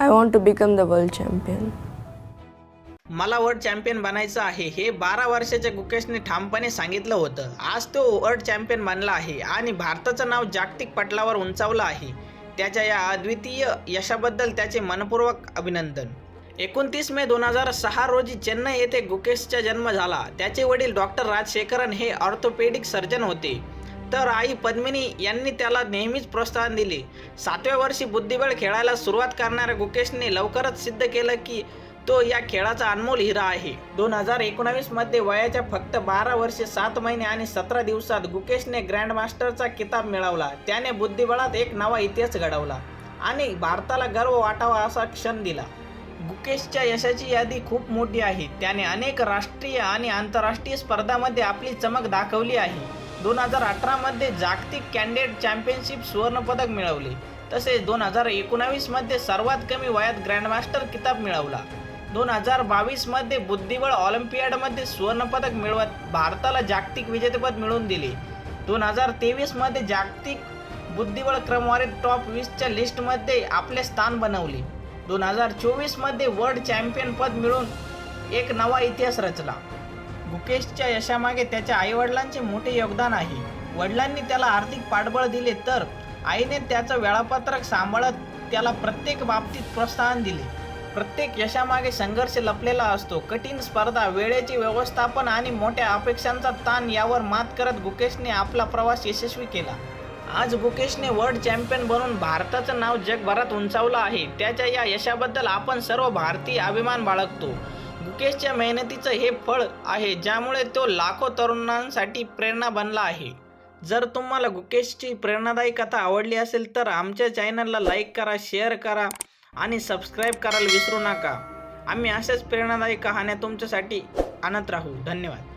I want to become the world champion मला world champion बनायचं आहे हे बारा वर्षाच्या गुकेशने ठामपणे सांगितलं होतं. आज तो वर्ल्ड चॅम्पियन बनला आहे आणि भारताचं नाव जागतिक पटलावर उंचावलं आहे. त्याच्या या अद्वितीय यशाबद्दल त्याचे मनपूर्वक अभिनंदन. एकोणतीस मे दोन हजार सहा रोजी चेन्नई येथे गुकेशचा जन्म झाला. त्याचे वडील डॉक्टर राजशेखरन हे ऑर्थोपेडिक सर्जन होते. तर आई पद्मिनी यांनी त्याला नेहमीच प्रोत्साहन दिले. सातव्या वर्षी बुद्धिबळ खेळायला सुरुवात करणाऱ्या गुकेशने लवकरच सिद्ध केलं की तो या खेळाचा अनमोल हिरा आहे. दोन हजार एकोणावीसमध्ये वयाच्या फक्त बारा वर्षे सात महिने आणि सतरा दिवसात गुकेशने ग्रँडमास्टरचा किताब मिळवला. त्याने बुद्धिबळात एक नवा इतिहास घडवला आणि भारताला गर्व वाटावा असा क्षण दिला. गुकेशच्या यशाची यादी खूप मोठी आहे. त्याने अनेक राष्ट्रीय आणि आंतरराष्ट्रीय स्पर्धामध्ये आपली चमक दाखवली आहे. दोन हजार अठरामध्ये जागतिक कॅन्डेट चॅम्पियनशिप सुवर्णपदक मिळवले. तसेच दोन हजार एकोणावीसमध्ये सर्वात कमी वयात ग्रँडमास्टर किताब मिळवला. दोन हजार बावीसमध्ये बुद्धिबळ ऑलिम्पियाडमध्ये सुवर्णपदक मिळवत भारताला जागतिक विजेतेपद मिळवून दिले. दोन हजार तेवीसमध्ये जागतिक बुद्धिबळ क्रमवारीत टॉप वीसच्या लिस्टमध्ये आपले स्थान बनवले. दोन हजार चोवीसमध्ये वर्ल्ड चॅम्पियनपद मिळून एक नवा इतिहास रचला. गुकेशच्या यशामागे त्याच्या आईवडिलांचे मोठे योगदान आहे. वडिलांनी त्याला आर्थिक पाठबळ दिले तर आईने त्याचं वेळापत्रक सांभाळत त्याला प्रत्येक बाबतीत प्रोत्साहन दिले. प्रत्येक यशामागे संघर्ष लपलेला असतो. कठीण स्पर्धा वेळेचे व्यवस्थापन आणि मोठ्या अपेक्षांचा ताण यावर मात करत गुकेशने आपला प्रवास यशस्वी केला. आज गुकेशने वर्ल्ड चॅम्पियन बनून भारताचं नाव जगभरात उंचावलं आहे. त्याच्या या यशाबद्दल आपण सर्व भारतीय अभिमान बाळगतो. मुकेशच्या मेहनतीचं हे फळ आहे ज्यामुळे तो लाखो तरुणांसाठी प्रेरणा बनला आहे. जर तुम्हाला गुकेशची प्रेरणादायी कथा आवडली असेल तर आमच्या चॅनलला लाईक करा शेअर करा आणि सबस्क्राईब करायला विसरू नका. आम्ही अशाच प्रेरणादायी कहाण्या तुमच्यासाठी आणत राहू. धन्यवाद.